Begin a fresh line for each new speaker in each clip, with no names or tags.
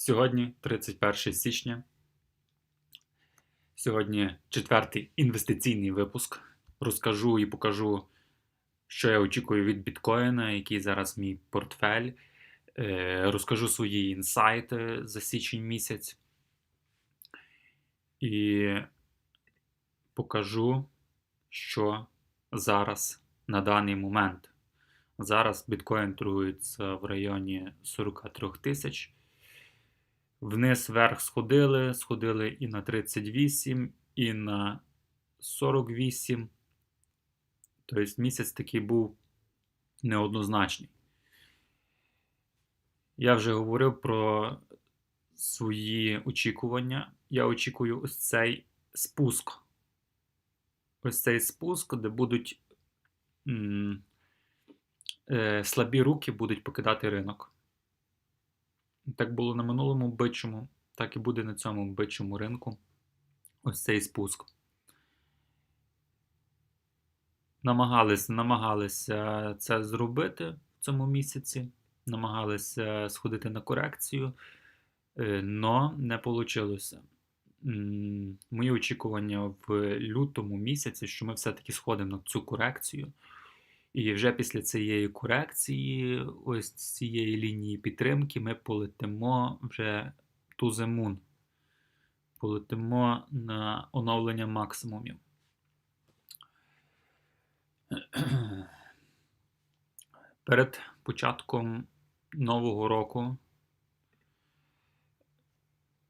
Сьогодні 31 січня. Сьогодні четвертий інвестиційний випуск. Розкажу і покажу, що я очікую від біткоїна, який зараз мій портфель. Е, Розкажу свої інсайти за січень місяць. І покажу, що зараз на даний момент. Зараз біткоін торгується в районі 43 тисяч. Вниз вверх сходили, сходили і на 38, і на 48. Тобто місяць такий був неоднозначний. Я вже говорив про свої очікування. Я очікую ось цей спуск. Ось цей спуск, де будуть м, е, слабі руки будуть покидати ринок. Так було на минулому бичому, так і буде на цьому бичому ринку. Ось цей спуск. Намагалися, намагалися це зробити в цьому місяці. Намагалися сходити на корекцію, але не вийшло. Мої очікування в лютому місяці, що ми все-таки сходимо на цю корекцію. І вже після цієї корекції, ось цієї лінії підтримки, ми полетимо вже ту зимун. Полетимо на оновлення максимумів. Перед початком нового року,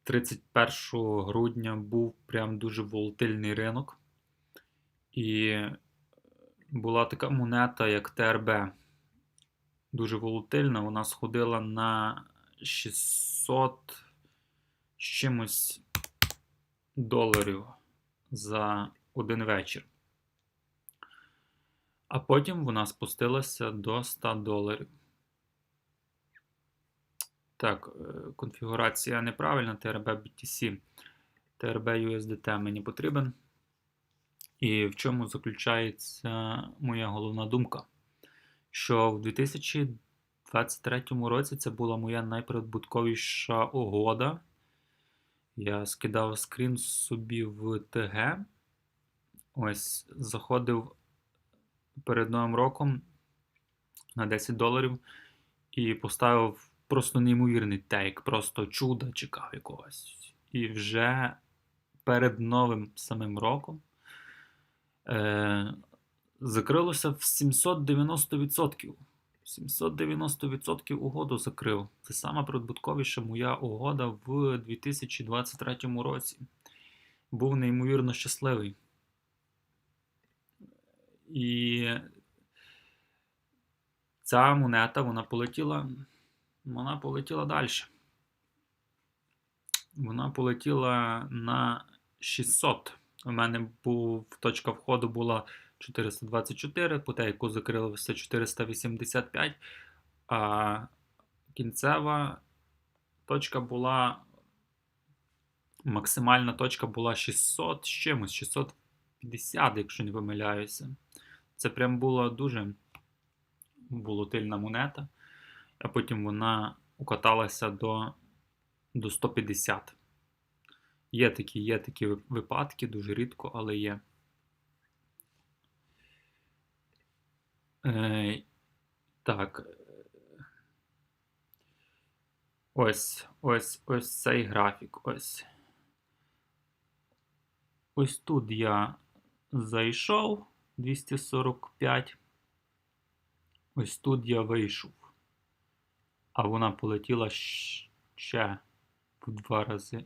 31 грудня, був прям дуже волатильний ринок. І була така монета, як ТРБ. Дуже волатильна. Вона сходила на 600 з чимось доларів за один вечір. А потім вона спустилася до 100 доларів. Так, е, конфігурація неправильна. TRB BTC. TRB USDT мені потрібен. І в чому заключається моя головна думка? Що в 2023 році це була моя найприбутковіша угода. Я скидав скрін собі в ТГ. Ось, заходив перед Новим роком на 10 доларів і поставив просто неймовірний тейк, просто чудо чекав якогось. І вже перед новим самим роком е, закрилося в 790%. 790% угоду закрив. Це сама прибутковіша моя угода в 2023 році. Був неймовірно щасливий. І ця монета вона полетіла. Вона полетіла далі. Вона полетіла на 600. У мене був точка входу була 424, по яку закрилося 485, а кінцева точка була. Максимальна точка була 600 з чимось, 650, якщо не помиляюся. Це прям була дуже волатильна монета, а потім вона укаталася до, до 150. Є такі є такі випадки, дуже рідко, але є. Е, Так. Ось ось ось цей графік. Ось. Ось тут я зайшов 245. Ось тут я вийшов. А вона полетіла ще в два рази.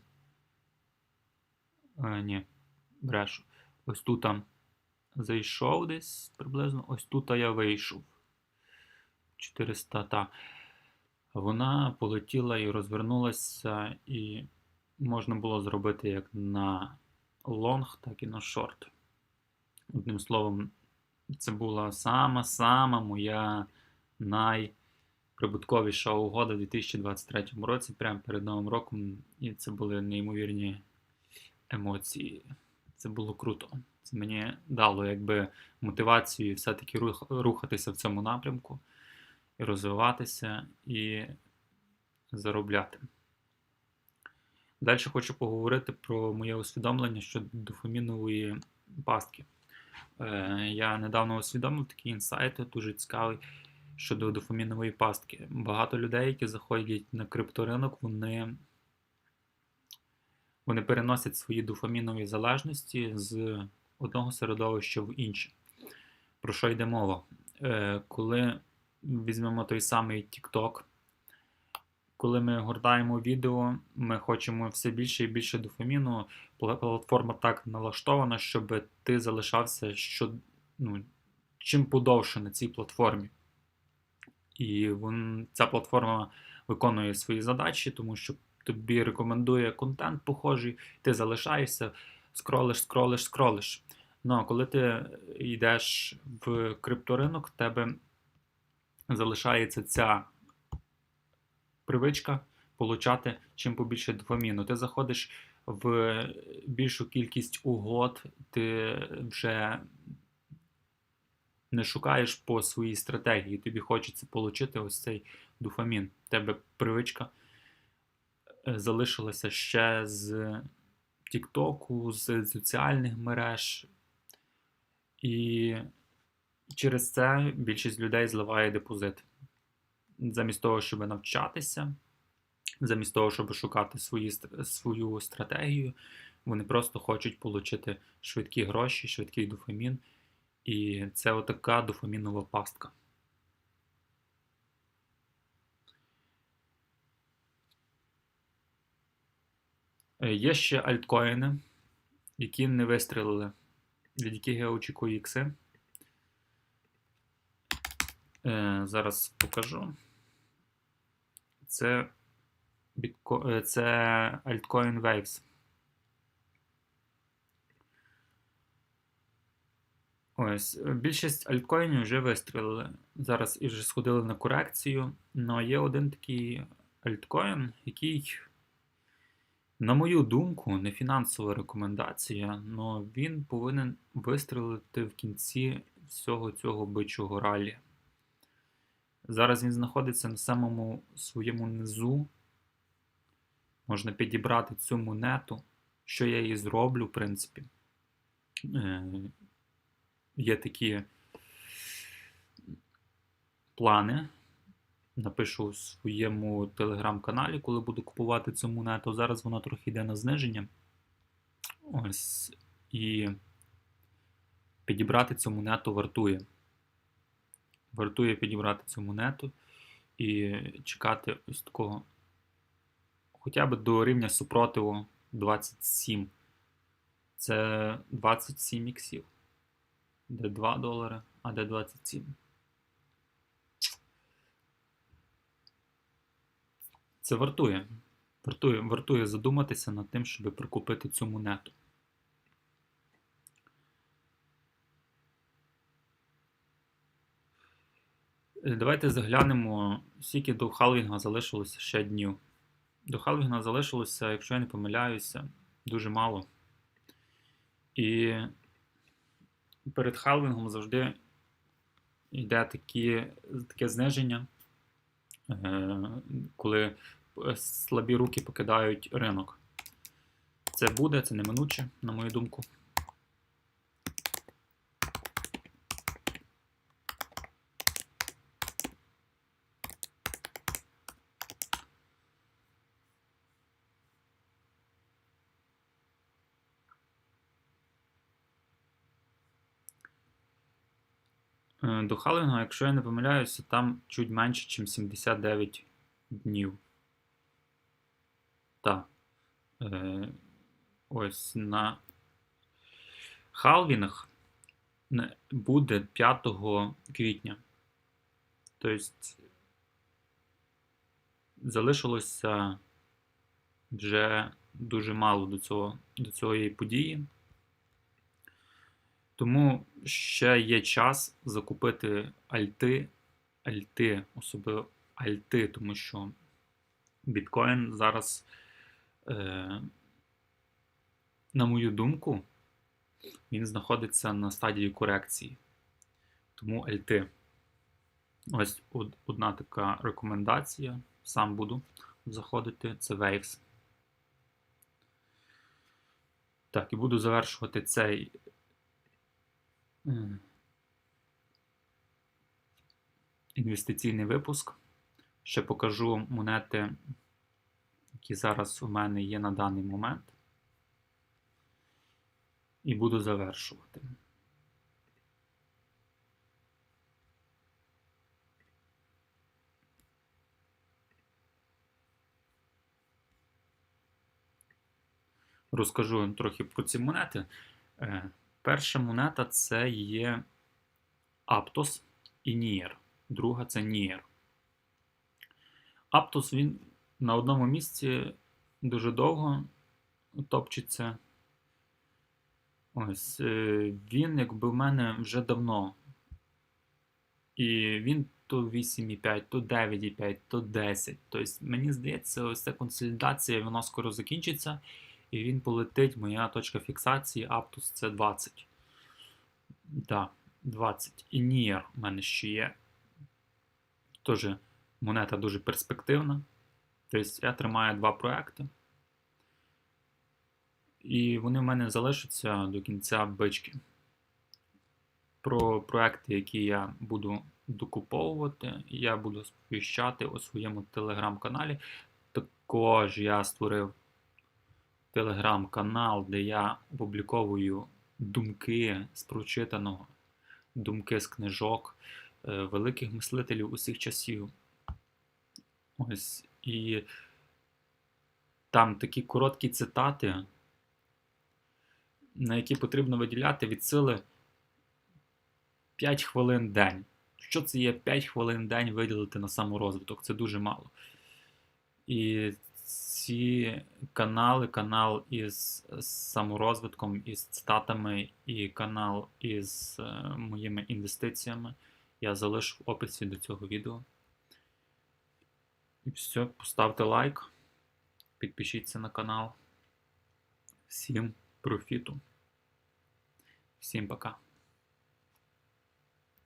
Ні, брешу. Ось тут там зайшов десь приблизно. Ось тут я вийшов. 400 та. Вона полетіла і розвернулася, і можна було зробити як на лонг, так і на шорт. Одним словом, це була сама-сама моя найприбутковіша угода в 2023 році, прямо перед Новим роком. І це були неймовірні емоції. Це було круто. Це мені дало якби мотивацію все-таки рухатися в цьому напрямку, і розвиватися і заробляти. Далі хочу поговорити про моє усвідомлення щодо дофамінової пастки. Е, Я недавно усвідомив такий інсайт, дуже цікавий щодо дофамінової пастки. Багато людей, які заходять на крипторинок, вони вони переносять свої дофамінові залежності з одного середовища в інше. Про що йде мова? Е, Коли візьмемо той самий TikTok, коли ми гортаємо відео, ми хочемо все більше і більше дофаміну. Платформа так налаштована, щоб ти залишався що, ну, чим подовше на цій платформі. І вон, ця платформа виконує свої задачі, тому що тобі рекомендує контент похожий, ти залишаєшся, скролиш, скролиш, скролиш. Ну а коли ти йдеш в крипторинок, в тебе залишається ця привичка получати чим побільше дофаміну. Ти заходиш в більшу кількість угод, ти вже не шукаєш по своїй стратегії. Тобі хочеться отримати ось цей дофамін. У тебе привичка е, залишилася ще з Тіктоку, з соціальних мереж. І через це більшість людей зливає депозит. Замість того, щоб навчатися, замість того, щоб шукати свої, свою стратегію, вони просто хочуть отримати швидкі гроші, швидкий дофамін. І це отака дофамінова пастка. Є ще альткоїни, які не вистрілили, від яких я очікую ікси. Е, зараз покажу. Це бітко... Е, це Altcoin Waves. Ось, більшість альткоїнів вже вистрілили. Зараз і вже сходили на корекцію. Але є один такий альткоін, який, на мою думку, не фінансова рекомендація, але він повинен вистрілити в кінці всього цього бичого ралі. Зараз він знаходиться на самому своєму низу. Можна підібрати цю монету, що я і зроблю, в принципі. Е, є такі плани. Напишу у своєму телеграм-каналі, коли буду купувати цю монету. Зараз вона трохи йде на зниження. Ось. І підібрати цю монету вартує. Вартує підібрати цю монету і чекати ось такого хоча б до рівня супротиву 27. Це 27 іксів де 2 долари, а де 27. Це вартує. Вартує, вартує задуматися над тим, щоб прикупити цю монету. Е, давайте заглянемо, скільки до халвінга залишилося ще днів. До халвінга залишилося, якщо я не помиляюся, дуже мало. І перед халвінгом завжди йде такі, таке зниження, е, коли слабі руки покидають ринок. Це буде, це неминуче, на мою думку. Е, до Халвінга, якщо я не помиляюся, там чуть менше, ніж 79 днів. Так. Е, ось на Халвінг буде 5 квітня. Тобто залишилося вже дуже мало до цього, до цієї події. Тому ще є час закупити альти, альти, особливо альти, тому що біткоін зараз, на мою думку, він знаходиться на стадії корекції. Тому альти. Ось одна така рекомендація. Сам буду заходити. Це Waves. Так, і буду завершувати цей е, інвестиційний випуск. Ще покажу монети, які зараз у мене є на даний момент. І буду завершувати. Розкажу трохи про ці монети. Е, Перша монета це є Aptos і Nier. Друга це Nier. Aptos він на одному місці дуже довго топчеться. Ось е, він, якби в мене вже давно. І він то 8,5, то 9,5, то 10. Тобто, мені здається, ось ця консолідація вона скоро закінчиться. І він полетить. Моя точка фіксації Aptus це 20. Так, 20. І Nier у мене ще є. Теж монета дуже перспективна. Тобто я тримаю два проекти. І вони в мене залишаться до кінця бички. Про проекти, які я буду докуповувати, я буду сповіщати у своєму телеграм-каналі. Також я створив телеграм-канал, де я опубліковую думки з прочитаного, думки з книжок е, великих мислителів усіх часів. Ось і там такі короткі цитати, на які потрібно виділяти від сили 5 хвилин день. Що це є 5 хвилин день виділити на саморозвиток? Це дуже мало. І ці канали, канал із саморозвитком, із цитатами і канал із е, моїми інвестиціями я залишу в описі до цього відео. І все, поставте лайк, підпишіться на канал. Всім профіту. Всім пока.